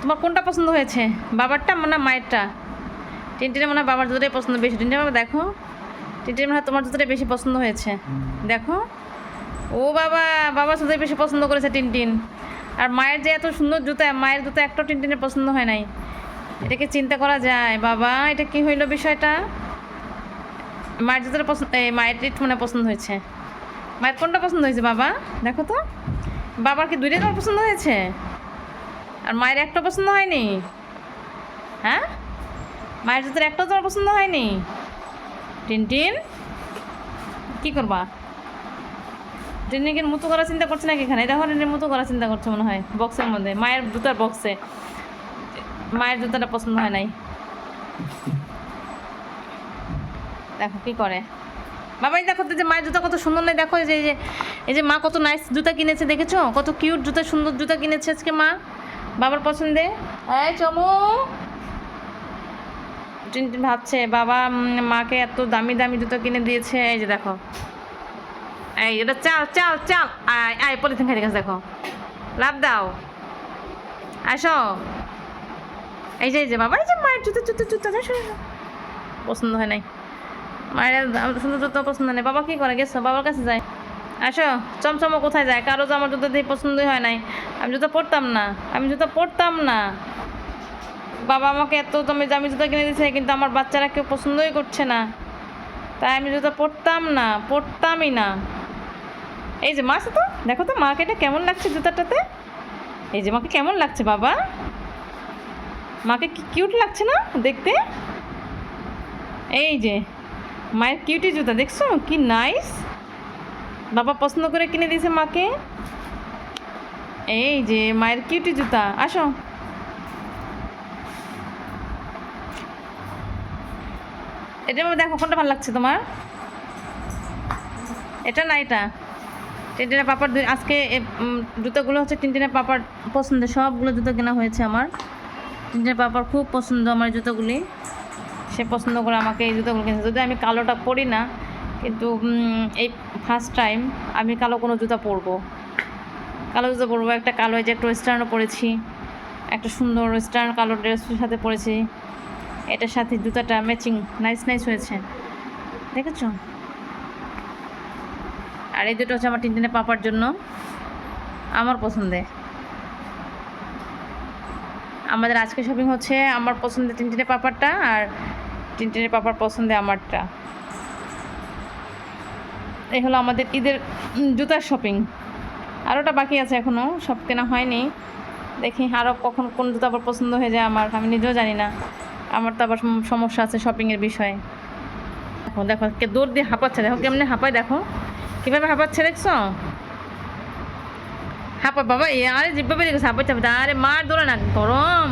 তোমার কোনটা পছন্দ হয়েছে? বাবারটা মানে মায়েরটা। টিনটিনের মনে হয় বাবার জুতোটাই পছন্দ বেশি। টিনটিন বাবা দেখো। টিনটিন মনে হয় তোমার জুতোটাই বেশি পছন্দ হয়েছে। দেখো। ও বাবা, বাবার জুতোই বেশি পছন্দ করেছে টিনটিন। আর মায়ের যে এত সুন্দর জুতা মায়ের জুতো একটাও টিনটিনের পছন্দ হয় নাই। এটাকে চিন্তা করা যায়? বাবা, এটা কি হইল বিষয়টা? মায়ের জুতোটা পছন্দ, এই মায়ের টিট মনে পছন্দ হয়েছে। মায়ের কোনটা পছন্দ হয়েছে, বাবা? দেখো তো। বাবার কি দুইটাই তোমার পছন্দ হয়েছে? আর মায়ের একটা পছন্দ হয়নি? হ্যাঁ? মায়ের জুতোর একটাও তোমার পছন্দ হয়নি? টিনটিন? কি করবা? টিনটিনকে মুতো করার চিন্তা করছে নাকি এখানে? দেখো টিনটিন মুতো করার চিন্তা করছে মনে হয় বক্সের মধ্যে। মায়ের জুতার বক্সে মায়ের জুতাটা পছন্দ হয় নাই। দেখো কি করে। বাবাই দেখো যে মায়ের জুতা কত সুন্দর নেই। দেখো এই যে এই যে মা কত নাইস জুতা কিনেছে, দেখেছ? কত কিউট জুতা, সুন্দর জুতা কিনেছে আজকে মা। বাবার পছন্দে? এই চমু। টিনটিন ভাবছে বাবা মাকে এত দামি দামি জুতো কিনে দিয়েছে এই যে দেখো। এই এটা চাল চাল চাল। আয় আয় পলিথিন খাই গেছে দেখো। লাভ দাও। আসো। এই যে এই যে বাবা এই যে মায়ের জুতো জুতো জুতো পছন্দ হয় নাই। মায়ের সুন্দর জুতো পছন্দ নেই। বাবা কি করে? গেছো? বাবার কাছে যায় আসো, চমচমো কোথায় যায়? কারও আমার জুতো দিয়ে পছন্দই হয় নাই। আমি জুতো পরতাম না, আমি জুতো পরতাম না। বাবা আমাকে এত তুমি দামি জুতো কিনে দিয়েছে, কিন্তু আমার বাচ্চারা কেউ পছন্দই করছে না। তাই আমি জুতো পরতাম না, পরতামই না। এই যে মা আছে তো, দেখো তো মাকে এটা কেমন লাগছে জুতাটাতে? এই যে মাকে কেমন লাগছে বাবা? মাকে কি কিউট লাগছে না দেখতে? এই যে, মায়ের কিউটি জুতা, দেখছ? কি নাইস। বাবা পছন্দ করে কিনে দিয়েছে মাকে? এই যে, মায়ের কিউটি জুতা। আসো। এটা দেখো, কোনটা ভালো লাগছে তোমার? এটা না এটা? টিনটিনের পাপার আজকে জুতোগুলো হচ্ছে টিনটিনের পাপার পছন্দের। সবগুলো জুতো কেনা হয়েছে আমার। টিনটিনের পাপার খুব পছন্দ আমার জুতোগুলি। সে পছন্দ করে আমাকে এই জুতোগুলো কিনেছে। যদি আমি কালোটা পরি না কিন্তু এই ফার্স্ট টাইম আমি কালো কোনো জুতা পরবো। কালো জুতো পরবো, একটা কালো যে একটা ওয়েস্টার্নও পরেছি, একটা সুন্দর ওয়েস্টার্ন কালো ড্রেসের সাথে পরেছি। এটার সাথে জুতাটা ম্যাচিং নাইস নাইস হয়েছে। দেখেছ? আর এই দুটো হচ্ছে আমার টিনটিনে পাপার জন্য, আমার পছন্দে। আমাদের আজকে শপিং হচ্ছে আমার পছন্দের টিনটিনে পাপারটা আর টিনটিনে পাপার পছন্দে আমারটা। এই হলো আমাদের ঈদের জুতার শপিং আরোটা বাকি আছে এখনও সব কেনা হয়নি। দেখি আরও কখন কোন জুতো আবার পছন্দ হয়ে যায় আমার, আমি নিজেও জানি না। আমার তো আবার সমস্যা আছে শপিংয়ের বিষয়ে। দেখো দেখো, কে দৌড় দিয়ে হাঁপাচ্ছে, দেখো কেমনে হাঁপায়, দেখো। কীভাবে হাঁপাচ্ছে দেখছ? হাঁপা বাবা, এ আরে জিব্বা বেরিয়ে গেছে হাঁপাচ্ছে। আরে মার দৌড়ে না, গরম।